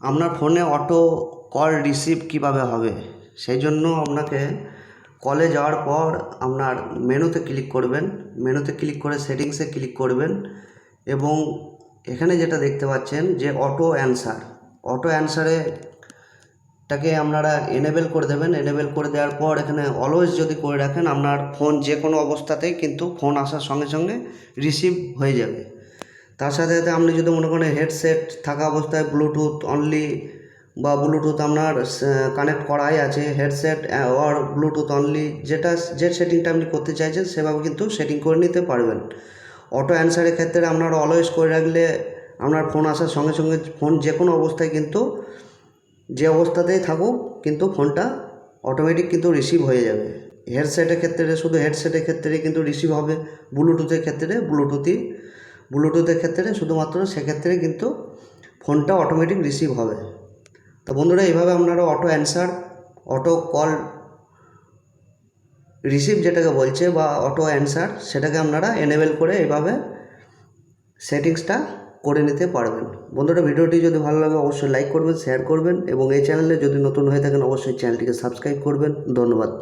আপনার ফোনে auto call receive কীভাবে হবে? সেই জন্য আপনাকে কলে যাওয়ার পর আপনার মেনুতে ক্লিক করবেন। মেনুতে ক্লিক করে সেটিংসে ক্লিক করবেন এবং এখানে যেটা দেখতে পাচ্ছেন যে অটো অ্যানসার অটো অ্যানসারে টাকে আপনারা এনেবেল করে দেবেন। এনেবেল করে দেওয়ার পর এখানে অলওয়েজ যদি করে রাখেন আপনার ফোন যে কোনো অবস্থাতেই কিন্তু ফোন আসার সঙ্গে সঙ্গে রিসিভ হয়ে যাবে। তার সাথে সাথে আপনি যদি মনে করেন হেডসেট থাকা অবস্থায় ব্লুটুথ অনলি বা ব্লুটুথ আপনার কানেক্ট করাই আছে হেডসেট অর ব্লুটুথ অনলি যেটা, যে সেটিংটা আপনি করতে চাইছেন সেভাবে কিন্তু সেটিং করে নিতে পারবেন। অটো অ্যান্সারের ক্ষেত্রে আপনার অলওয়েজ করে রাখলে আপনার ফোন আসার সঙ্গে সঙ্গে ফোন যে কোনো অবস্থায় কিন্তু, যে অবস্থাতেই থাকুক কিন্তু ফোনটা অটোমেটিক কিন্তু রিসিভ হয়ে যাবে। হেডসেটের ক্ষেত্রে শুধু হেডসেটের ক্ষেত্রে কিন্তু রিসিভ হবে ব্লুটুথের ক্ষেত্রে ব্লুটুথই ব্লুটুথের ক্ষেত্রে শুধুমাত্র সেক্ষেত্রে কিন্তু ফোনটা অটোমেটিক রিসিভ হবে। তো বন্ধুরা, এইভাবে আপনারা auto answer auto call receive যেটাকে বলছে বা অটো অ্যান্সার সেটাকে আপনারা এনেবেল করে এইভাবে সেটিংসটা করে নিতে পারবেন। বন্ধুরা, ভিডিওটি যদি ভালো লাগে অবশ্যই লাইক করবেন শেয়ার করবেন এবং এই চ্যানেলে যদি নতুন হয়ে থাকেন অবশ্যই চ্যানেলটিকে সাবস্ক্রাইব করবেন। ধন্যবাদ।